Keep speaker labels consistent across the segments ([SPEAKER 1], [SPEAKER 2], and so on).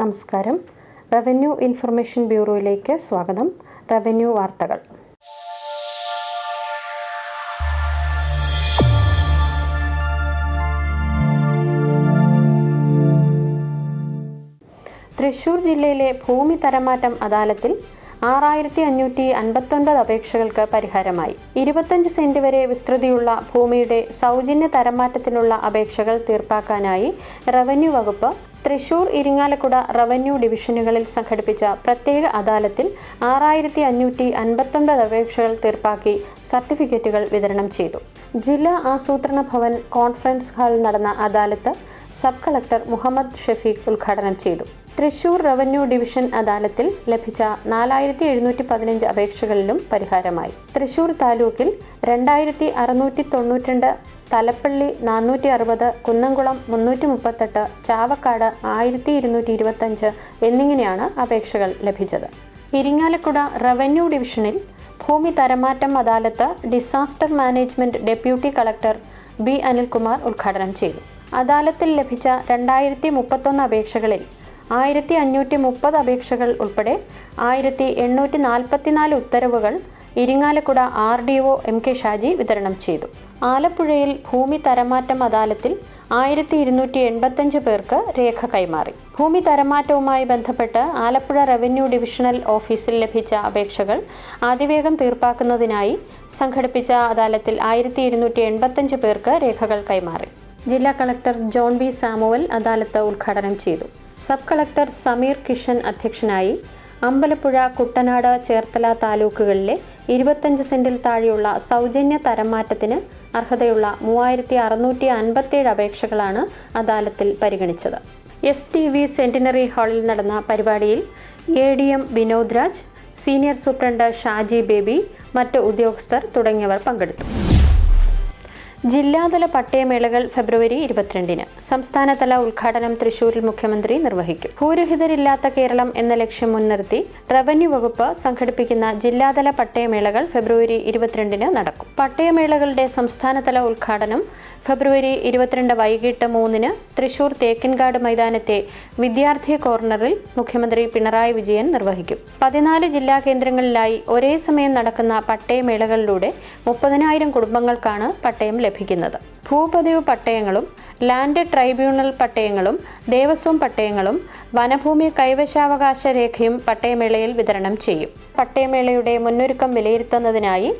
[SPEAKER 1] നമസ്കാരം. Revenue information ബ്യൂറോയിലേക്ക് സ്വാഗതം. Revenue വാർത്തകൾ. തൃശൂർ ജില്ലയിലെ ഭൂമി തരമാറ്റം അദാലത്തിൽ ആറായിരത്തി അഞ്ഞൂറ്റി അൻപത്തൊൻപത് അപേക്ഷകൾക്ക് പരിഹാരമായി. ഇരുപത്തഞ്ച് സെന്റ് വരെ വിസ്തൃതിയുള്ള ഭൂമിയുടെ സൗജന്യ തരംമാറ്റത്തിനുള്ള അപേക്ഷകൾ തീർപ്പാക്കാനായി റവന്യൂ വകുപ്പ് തൃശൂർ ഇരിങ്ങാലക്കുട റവന്യൂ ഡിവിഷനുകളിൽ സംഘടിപ്പിച്ച പ്രത്യേക അദാലത്തിൽ ആറായിരത്തി അഞ്ഞൂറ്റി അൻപത്തൊൻപത് അപേക്ഷകൾ തീർപ്പാക്കി സർട്ടിഫിക്കറ്റുകൾ വിതരണം ചെയ്തു. ജില്ലാ ആസൂത്രണ ഭവൻ കോൺഫറൻസ് ഹാളിൽ നടന്ന അദാലത്ത് സബ് കളക്ടർ മുഹമ്മദ് ഷഫീഖ് ഉദ്ഘാടനം ചെയ്തു. തൃശൂർ റവന്യൂ ഡിവിഷൻ അദാലത്തിൽ ലഭിച്ച നാലായിരത്തി എഴുന്നൂറ്റി പതിനഞ്ച് അപേക്ഷകളിലും പരിഹാരമായി. തൃശൂർ താലൂക്കിൽ രണ്ടായിരത്തി അറുന്നൂറ്റി തൊണ്ണൂറ്റിരണ്ട് തലപ്പള്ളി നാനൂറ്റി അറുപത് കുന്നംകുളം മുന്നൂറ്റി മുപ്പത്തെട്ട് ചാവക്കാട് ആയിരത്തി ഇരുന്നൂറ്റി ഇരുപത്തഞ്ച് എന്നിങ്ങനെയാണ് അപേക്ഷകൾ ലഭിച്ചത്. ഇരിങ്ങാലക്കുട റവന്യൂ ഡിവിഷനിൽ ഭൂമി തരമാറ്റം adalat disaster management deputy collector B Anilkumar ഉദ്ഘാടനം ചെയ്തു. അദാലത്തിൽ ലഭിച്ച രണ്ടായിരത്തി മുപ്പത്തൊന്ന് അപേക്ഷകളിൽ ആയിരത്തി അഞ്ഞൂറ്റി മുപ്പത് അപേക്ഷകൾ ഉൾപ്പെടെ ആയിരത്തി എണ്ണൂറ്റി നാൽപ്പത്തിനാല് ഉത്തരവുകൾ Irinjalakuda R D O M K Shaji വിതരണം ചെയ്തു. ആലപ്പുഴയിൽ ഭൂമി തരമാറ്റം അദാലത്തിൽ ആയിരത്തി ഇരുന്നൂറ്റി എൺപത്തഞ്ച് പേർക്ക് രേഖ കൈമാറി. ഭൂമി തരമാറ്റവുമായി ബന്ധപ്പെട്ട് ആലപ്പുഴ റവന്യൂ ഡിവിഷണൽ ഓഫീസിൽ ലഭിച്ച അപേക്ഷകൾ അതിവേഗം തീർപ്പാക്കുന്നതിനായി സംഘടിപ്പിച്ച അദാലത്തിൽ ആയിരത്തി ഇരുന്നൂറ്റി എൺപത്തഞ്ച് പേർക്ക് രേഖകൾ കൈമാറി. ജില്ലാ കളക്ടർ ജോൺ ബി സാമുവൽ അദാലത്ത് ഉദ്ഘാടനം ചെയ്തു. സബ് കളക്ടർ സമീർ കിഷൻ അധ്യക്ഷനായി അമ്പലപ്പുഴ കുട്ടനാട് ചേർത്തല താലൂക്കുകളിലെ ഇരുപത്തഞ്ച് സെന്റിൽ താഴെയുള്ള സൗജന്യ തരംമാറ്റത്തിന് അർഹതയുള്ള മൂവായിരത്തി അറുന്നൂറ്റി അൻപത്തിയേഴ് അപേക്ഷകളാണ് അദാലത്തിൽ പരിഗണിച്ചത്. എസ് ടി വി സെന്റിനറി ഹാളിൽ നടന്ന പരിപാടിയിൽ A D M Vinod Raj senior superintendent Shaji Baby മറ്റ് ഉദ്യോഗസ്ഥർ തുടങ്ങിയവർ പങ്കെടുത്തു. ജില്ലാതല പട്ടയമേളകൾ ഫെബ്രുവരി ഇരുപത്തിരണ്ടിന്. സംസ്ഥാനതല ഉദ്ഘാടനം തൃശൂരിൽ മുഖ്യമന്ത്രി നിർവഹിക്കും. ഭൂരഹിതരില്ലാത്ത കേരളം എന്ന ലക്ഷ്യം മുൻനിർത്തി റവന്യൂ വകുപ്പ് സംഘടിപ്പിക്കുന്ന ജില്ലാതല പട്ടയമേളകൾ ഫെബ്രുവരി ഇരുപത്തിരണ്ടിന് നടക്കും. പട്ടയമേളകളുടെ സംസ്ഥാനതല ഉദ്ഘാടനം ഫെബ്രുവരി ഇരുപത്തിരണ്ട് വൈകിട്ട് മൂന്നിന് തൃശൂർ തേക്കിൻകാട് മൈതാനത്തെ വിദ്യാർത്ഥി കോർണറിൽ മുഖ്യമന്ത്രി പിണറായി വിജയൻ നിർവഹിക്കും. പതിനാല് ജില്ലാ കേന്ദ്രങ്ങളിലായി ഒരേ സമയം നടക്കുന്ന പട്ടയമേളകളിലൂടെ മുപ്പതിനായിരം കുടുംബങ്ങൾക്കാണ് പട്ടയം ഭൂപതിവ് പട്ടയങ്ങളും ലാൻഡ് ട്രൈബ്യൂണൽ പട്ടയങ്ങളും ദേവസ്വം പട്ടയങ്ങളും വനഭൂമി കൈവശാവകാശ രേഖയും പട്ടയമേളയിൽ വിതരണം ചെയ്യും. പട്ടയമേളയുടെ മുന്നൊരുക്കം വിലയിരുത്തുന്നതിനായി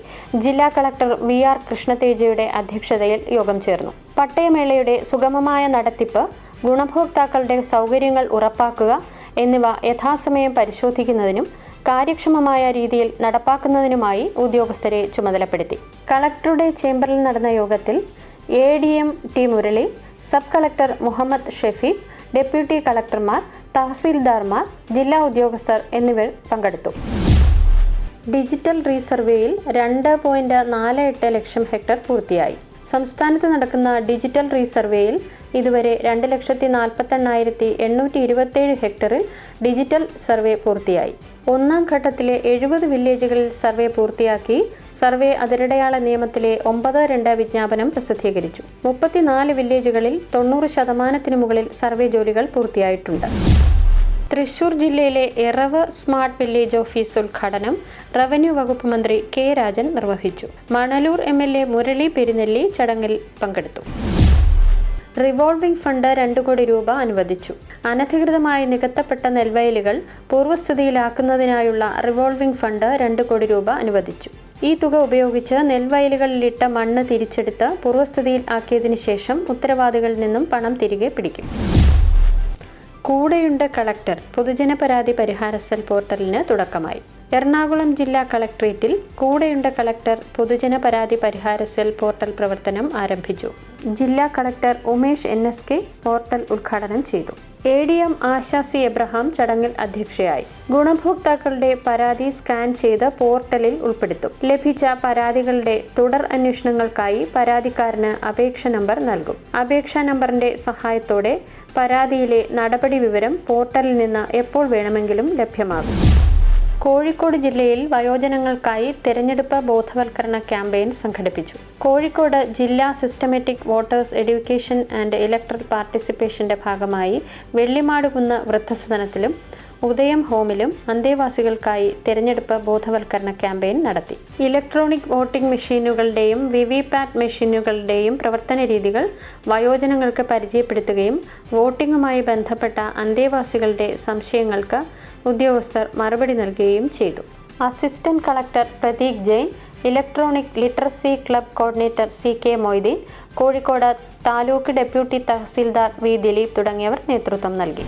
[SPEAKER 1] ജില്ലാ കളക്ടർ വി ആർ കൃഷ്ണതേജയുടെ അധ്യക്ഷതയിൽ യോഗം ചേർന്നു. പട്ടയമേളയുടെ സുഗമമായ നടത്തിപ്പ് ഗുണഭോക്താക്കളുടെ സൗകര്യങ്ങൾ ഉറപ്പാക്കുക എന്നിവ യഥാസമയം പരിശോധിക്കുന്നതിനും കാര്യക്ഷമമായ രീതിയിൽ നടപ്പാക്കുന്നതിനുമായി ഉദ്യോഗസ്ഥരെ ചുമതലപ്പെടുത്തി. കളക്ടറുടെ ചേംബറിൽ നടന്ന യോഗത്തിൽ A D M T Murali sub collector Muhammad Shefi deputy കളക്ടർമാർ തഹസീൽദാർമാർ ജില്ലാ ഉദ്യോഗസ്ഥർ എന്നിവർ പങ്കെടുത്തു. ഡിജിറ്റൽ റീസർവേയിൽ രണ്ട് പോയിന്റ് നാല് എട്ട് ലക്ഷം ഹെക്ടർ പൂർത്തിയായി. സംസ്ഥാനത്ത് നടക്കുന്ന ഡിജിറ്റൽ റീസർവേയിൽ ഇതുവരെ രണ്ട് ലക്ഷത്തി നാൽപ്പത്തെണ്ണായിരത്തി എണ്ണൂറ്റി ഇരുപത്തേഴ് ഹെക്ടറിൽ ഡിജിറ്റൽ സർവേ പൂർത്തിയായി. ഒന്നാം ഘട്ടത്തിലെ എഴുപത് വില്ലേജുകളിൽ സർവേ പൂർത്തിയാക്കി സർവേ അതിരടയാള നിയമത്തിലെ ഒമ്പത് രണ്ട് വിജ്ഞാപനം പ്രസിദ്ധീകരിച്ചു. മുപ്പത്തിനാല് വില്ലേജുകളിൽ തൊണ്ണൂറ് ശതമാനത്തിന് മുകളിൽ സർവേ ജോലികൾ പൂർത്തിയായിട്ടുണ്ട്. തൃശൂർ ജില്ലയിലെ എറവ് സ്മാർട്ട് വില്ലേജ് ഓഫീസ് ഉദ്ഘാടനം റവന്യൂ വകുപ്പ് മന്ത്രി കെ രാജൻ നിർവഹിച്ചു. Manalur M L A Murali Perumnelli ചടങ്ങിൽ പങ്കെടുത്തു. റിവോൾവിംഗ് ഫണ്ട് രണ്ടു കോടി രൂപ അനുവദിച്ചു. അനധികൃതമായി നികത്തപ്പെട്ട നെൽവയലുകൾ പൂർവസ്ഥിതിയിലാക്കുന്നതിനായുള്ള റിവോൾവിംഗ് ഫണ്ട് രണ്ട് കോടി രൂപ അനുവദിച്ചു. ഈ തുക ഉപയോഗിച്ച് നെൽവയലുകളിലിട്ട മണ്ണ് തിരിച്ചെടുത്ത് പൂർവസ്ഥിതിയിൽ ആക്കിയതിനു ശേഷം ഉത്തരവാദികളിൽ നിന്നും പണം തിരികെ പിടിക്കും. കൂടെയുണ്ട് കളക്ടർ. പൊതുജന പരാതി പരിഹാര സെൽ പോർട്ടലിന് തുടക്കമായി. എറണാകുളം ജില്ലാ കളക്ട്രേറ്റിൽ കൂടെയുണ്ട് കളക്ടർ. പൊതുജന പരാതി പരിഹാര സെൽ പോർട്ടൽ പ്രവർത്തനം ആരംഭിച്ചു. ജില്ലാ collector Umesh N S K portal ഉദ്ഘാടനം ചെയ്തു. A D M Ashasi Abraham ചടങ്ങിൽ അധ്യക്ഷയായി. ഗുണഭോക്താക്കളുടെ പരാതി സ്കാൻ ചെയ്ത് പോർട്ടലിൽ ഉൾപ്പെടുത്തും. ലഭിച്ച പരാതികളുടെ തുടർ അന്വേഷണങ്ങൾക്കായി പരാതിക്കാരന് അപേക്ഷ നമ്പർ നൽകും. അപേക്ഷാ നമ്പറിന്റെ സഹായത്തോടെ പരാതിയിലെ നടപടി വിവരം പോർട്ടലിൽ നിന്ന് എപ്പോൾ വേണമെങ്കിലും ലഭ്യമാകും. കോഴിക്കോട് ജില്ലയിൽ വയോജനങ്ങൾക്കായി തെരഞ്ഞെടുപ്പ് ബോധവൽക്കരണ ക്യാമ്പയിൻ സംഘടിപ്പിച്ചു. കോഴിക്കോട് ജില്ലാ systematic voters education and electoral പാർട്ടിസിപ്പേഷന്റെ ഭാഗമായി വെള്ളിമാടുകുന്ന് വൃദ്ധസദനത്തിലും ഉദയം ഹോമിലും അന്തേവാസികൾക്കായി തെരഞ്ഞെടുപ്പ് ബോധവൽക്കരണ ക്യാമ്പയിൻ നടത്തി. ഇലക്ട്രോണിക് വോട്ടിംഗ് മെഷീനുകളുടെയും വി വി പാറ്റ് മെഷീനുകളുടെയും പ്രവർത്തന രീതികൾ വയോജനങ്ങൾക്ക് പരിചയപ്പെടുത്തുകയും വോട്ടിംഗുമായി ബന്ധപ്പെട്ട അന്തേവാസികളുടെ സംശയങ്ങൾക്ക് ഉദ്യോഗസ്ഥർ മറുപടി നൽകുകയും ചെയ്തു. Assistant collector Prateek Jain electronic literacy club coordinator C K Moideen Kozhikode taluk deputy tahsildar V Dileep തുടങ്ങിയവർ നേതൃത്വം നൽകി.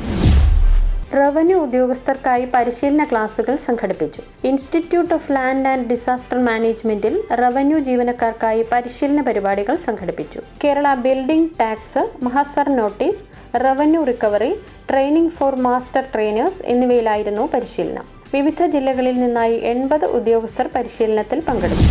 [SPEAKER 1] റവന്യൂ ഉദ്യോഗസ്ഥർക്കായി പരിശീലന ക്ലാസുകൾ സംഘടിപ്പിച്ചു. Institute of land and disaster മാനേജ്മെന്റിൽ റവന്യൂ ജീവനക്കാർക്കായി പരിശീലന പരിപാടികൾ സംഘടിപ്പിച്ചു. Kerala building tax mahazar notice revenue recovery training for master trainers എന്നിവയിലായിരുന്നു പരിശീലനം. വിവിധ ജില്ലകളിൽ നിന്നായി എൺപത് ഉദ്യോഗസ്ഥർ പരിശീലനത്തിൽ പങ്കെടുത്തു.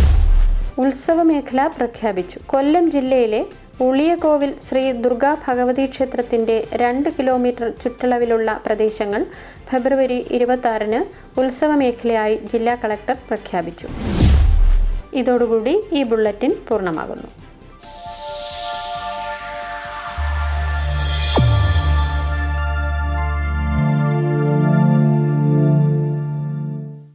[SPEAKER 1] ഉത്സവ മേഖല പ്രഖ്യാപിച്ചു. കൊല്ലം ജില്ലയിലെ ഉളിയകോവിൽ ശ്രീ ദുർഗാ ഭഗവതി ക്ഷേത്രത്തിന്റെ രണ്ട് കിലോമീറ്റർ ചുറ്റളവിലുള്ള പ്രദേശങ്ങൾ ഫെബ്രുവരി ഇരുപത്തി ആറിന് ഉത്സവ മേഖലയായി ജില്ലാ കളക്ടർ പ്രഖ്യാപിച്ചു. ഇതോടുകൂടി ഈ ബുള്ളറ്റിൻ പൂർണമാകുന്നു.